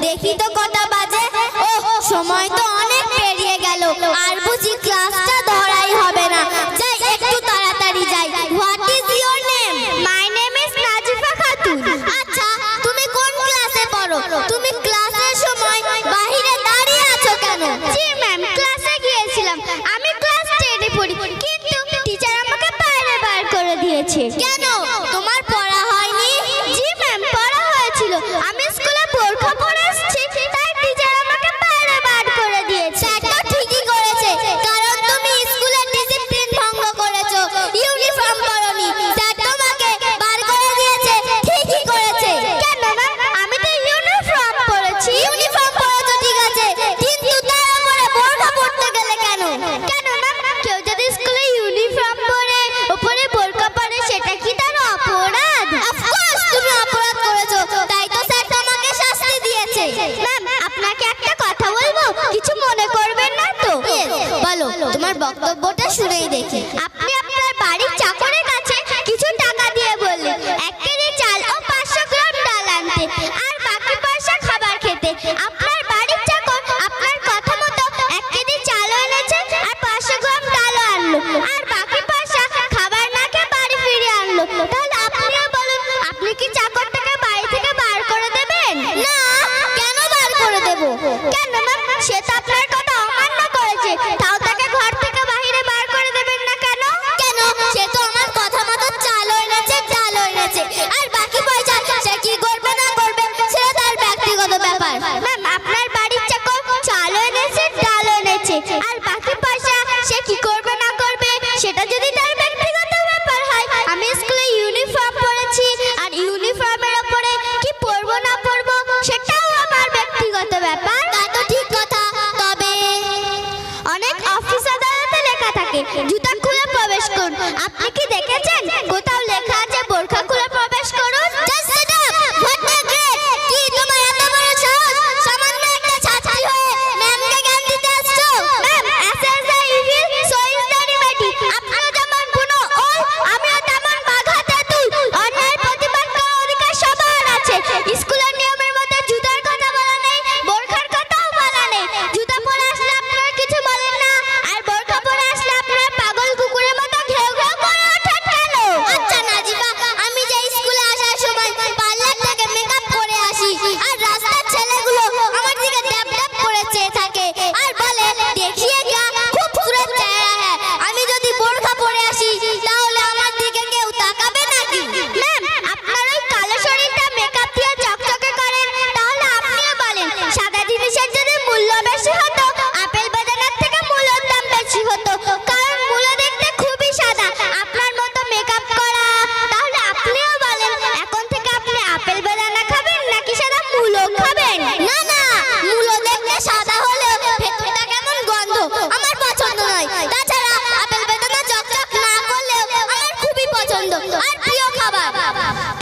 দেখি তো কথা শুনেই দেখে। আপনি আপনার বাড়ির চাকরের কাছে কিছু টাকা দিয়ে বললেন এক কেজি চাল ও পাঁচশো গ্রাম ডাল আনতে আর বাকি পয়সা খাবার খেতে। আপনার বাড়ির চাকর আপনার কথা মতো এক কেজি চালও এনেছে আর পাঁচশো গ্রাম ডালও আনলো। আর বাকি পয়সা খাবার না খেয়ে বাড়ি ফিরে আনলো। তাহলে আপনিও বলুন, আপনি কি চাকরটাকে বাড়ি থেকে বার করে দেবেন? না, কেন বার করে দেবো? কেন ম্যাম? সে তো আপনার সেটা যদি তার ব্যক্তিগত ব্যাপার হয়, আমি স্কুলে ইউনিফর্ম পরেছি, আর ইউনিফর্মের ওপরে কি পরবো না পরবো সেটাও আমার ব্যক্তিগত ব্যাপার। তা তো ঠিক কথা, তবে অনেক অফিস আদালতে লেখা থাকে, জুতা পছন্দ। আর প্রিয় খাবার।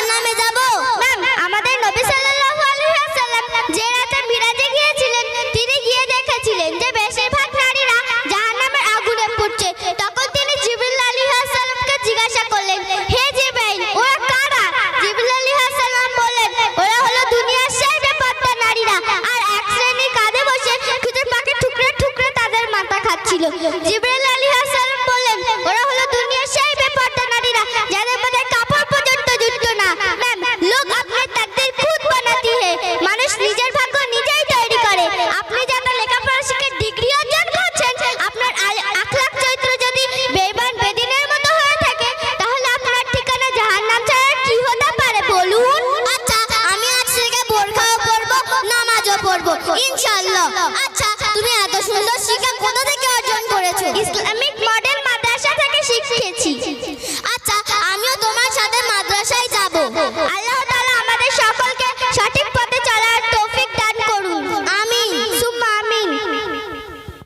জাহান্নামে যাব? ম্যাম, আমাদের নবী সাল্লাল্লাহু আলাইহি ওয়াসাল্লাম যে রাতে মিরাজে গিয়েছিলেন, তিনি গিয়ে দেখেছিলেন যে বেশিরভাগ নারীরা জাহান্নামের আগুনে তখন তিনি জিবরিল আলাইহিস সালামকে জিজ্ঞাসা করলেন, হে জিবরাইল, ওরা কারা? জিবরিল আলাইহিস সালাম বললেন, ওরা হলো দুনিয়ার সেই বেপাত্তা নারীরা। আর এক শ্রেণি কাঁধে বসে খুদের পাকে ঠুকরে ঠুকরে তাদের মাথা খাচ্ছিল। মাশাআল্লাহ আচ্ছা তুমি এত সুন্দর শিক্ষা কোথা থেকে অর্জন করেছ? ইসলামিক মডেল মাদ্রাসা থেকে শিখেছি।